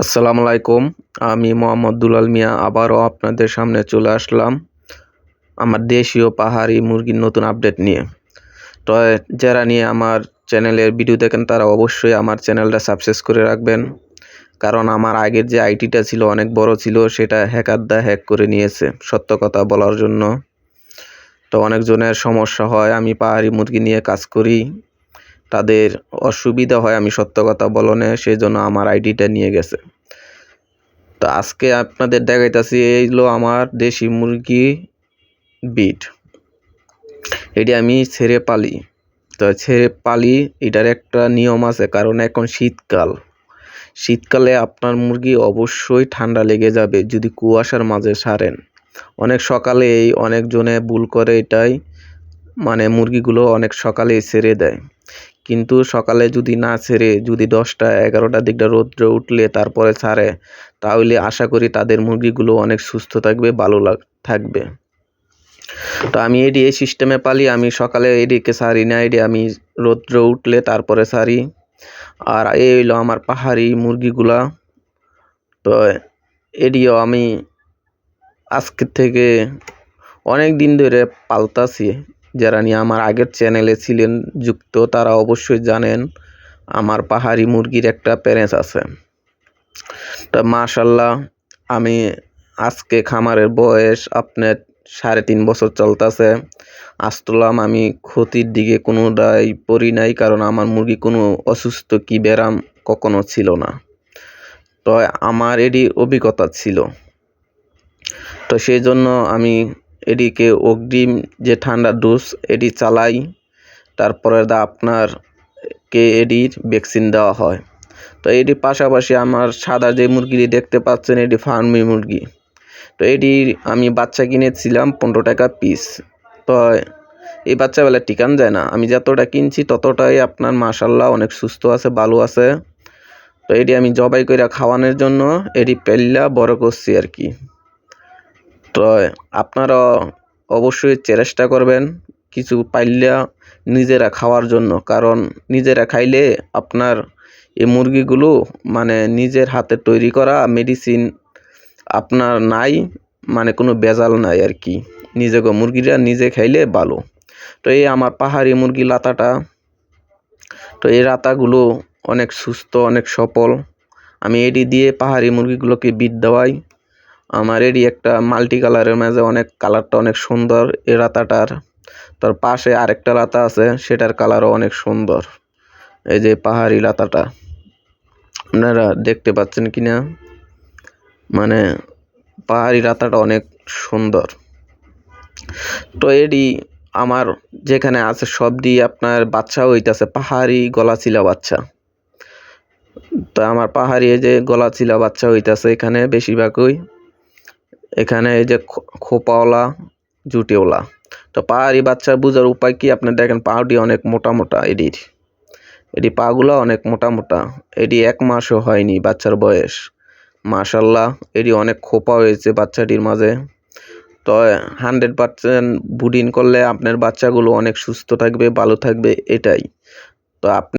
আসসালামু আলাইকুম। আমি মোহাম্মদ দুলাল মিয়া, আবারও আপনাদের সামনে চলে আসলাম আমার দেশীয় পাহাড়ি মুরগির নতুন আপডেট নিয়ে। তো যারা নিয়ে আমার চ্যানেলের ভিডিও দেখেন, তারা অবশ্যই আমার চ্যানেলটা সাবস্ক্রাইব করে রাখবেন। কারণ আমার আগের যে আইটিটা ছিল, অনেক বড় ছিল, সেটা হ্যাকারদা হ্যাক করে নিয়েছে, সত্য কথা বলার জন্য। তো অনেকজনের সমস্যা হয়, আমি পাহাড়ি মুরগি নিয়ে কাজ করি তাদের অসুবিধা হয়, আমি সত্য কথা বলনে সেই জন্য আমার আইডিটা নিয়ে গেছে। তো আজকে আপনাদের দেখাইতেছি এইগুলো আমার দেশি মুরগি বিট এটি আমি ছেড়ে পালি। তো ছেড়ে পালি, এটার একটা নিয়ম আছে, কারণ এখন শীতকাল। শীতকালে আপনার মুরগি অবশ্যই ঠান্ডা লেগে যাবে, যদি কুয়াশার মাঝে সারেন। অনেক সকালে এই অনেকজনে ভুল করে এটাই মানে মুরগিগুলো অনেক সকালেই ছেড়ে দেয়। কিন্তু সকালে যদি না ছেড়ে যদি দশটা, এগারোটার দিকটা রৌদ্র উঠলে তারপরে ছাড়ে, তাহলে আশা করি তাদের মুরগিগুলো অনেক সুস্থ থাকবে, ভালো লাগ থাকবে। তো আমি এডি এই সিস্টেমে পালি, আমি সকালে এডিকে সারি না এডি আমি রৌদ্র উঠলে তারপরে সারি আর এই হইল আমার পাহাড়ি মুরগিগুলা। তো এডিও আমি আজকে থেকে অনেক দিন ধরে পালতাছি। যারা নিয়ে আমার আগের চ্যানেলে ছিলেন যুক্ত, তারা অবশ্যই জানেন আমার পাহাড়ি মুরগির একটা প্যারেন্স আছে। তা মাশাল্লাহ আমি আজকে খামারের বয়স আপনার সাড়ে তিন বছর চলতেছে। আসতলাম আমি ক্ষতির দিকে কোনোটাই পড়ি নাই, কারণ আমার মুরগি কোনো অসুস্থ কি ব্যারাম কখনো ছিল না। তো আমার এটি অভিজ্ঞতা ছিল। তো সেই জন্য আমি এটিকে অগ্রিম যে ঠান্ডা ডোজ এটি চালাই, তারপরে দা আপনার কে এডির ভ্যাকসিন দেওয়া হয়। তো এটির পাশাপাশি আমার সাদা যে মুরগিটি দেখতে পাচ্ছেন, এটি ফার্মি মুরগি। তো এটি আমি বাচ্চা কিনেছিলাম পনেরো টাকা পিস। তো এই বাচ্চাবেলা টিকান যায় না। আমি যতটা কিনছি ততটাই আপনার মাসাল্লাহ অনেক সুস্থ আছে, ভালো আছে। তো এটি আমি জবাই করে খাওয়ানোর জন্য এটি পেল্লা বড় করছি আর কি। তো আপনারা অবশ্যই চেষ্টা করবেন কিছু পাইলে নিজেরা খাওয়ার জন্য। কারণ নিজেরা খাইলে আপনার এই মুরগিগুলো মানে নিজের হাতে তৈরি করা মেডিসিন আপনার নাই মানে কোনো বেজাল নাই আর কি। নিজেকে মুরগিরা নিজে খাইলে ভালো। তো এই আমার পাহাড়ি মুরগি লাতাটা, তো এই রাতাগুলো অনেক সুস্থ, অনেক সফল। আমি এটি দিয়ে পাহাড়ি মুরগিগুলোকে বিট দেওয়াই। আমার এরই একটা মাল্টি কালারের মাঝে অনেক কালারটা অনেক সুন্দর এ রাতাটার। তার পাশে আরেকটা লাতা আছে, সেটার কালারও অনেক সুন্দর। এই যে পাহাড়ি লাতাটা আপনারা দেখতে পাচ্ছেন কি না মানে পাহাড়ি রাতাটা অনেক সুন্দর। তো এটি আমার যেখানে আছে সব দিয়ে আপনার বাচ্চা হইতেছে, পাহাড়ি গলা চিলা বাচ্চা। তো আমার পাহাড়ি যে গলা চিলা বাচ্চা হইতেছে এখানে বেশিরভাগই। এখানে এই যে খোপাওয়ালা, জুটিওয়ালা। তো পাহাড়ি বাচ্চা বোঝার উপায় কি? আপনি দেখেন পাহাড়ি অনেক মোটা মোটা এটির এটি পাগুলো অনেক মোটা মোটা। এটি এক মাসও হয়নি বাচ্চার বয়স। মাশাল্লাহ এটি অনেক খোপা হয়েছে বাচ্চাটির মাঝে। তো হান্ড্রেড পার্সেন্ট বুডিং করলে আপনার বাচ্চাগুলো অনেক সুস্থ থাকবে, ভালো থাকবে, এটাই। তো আপনি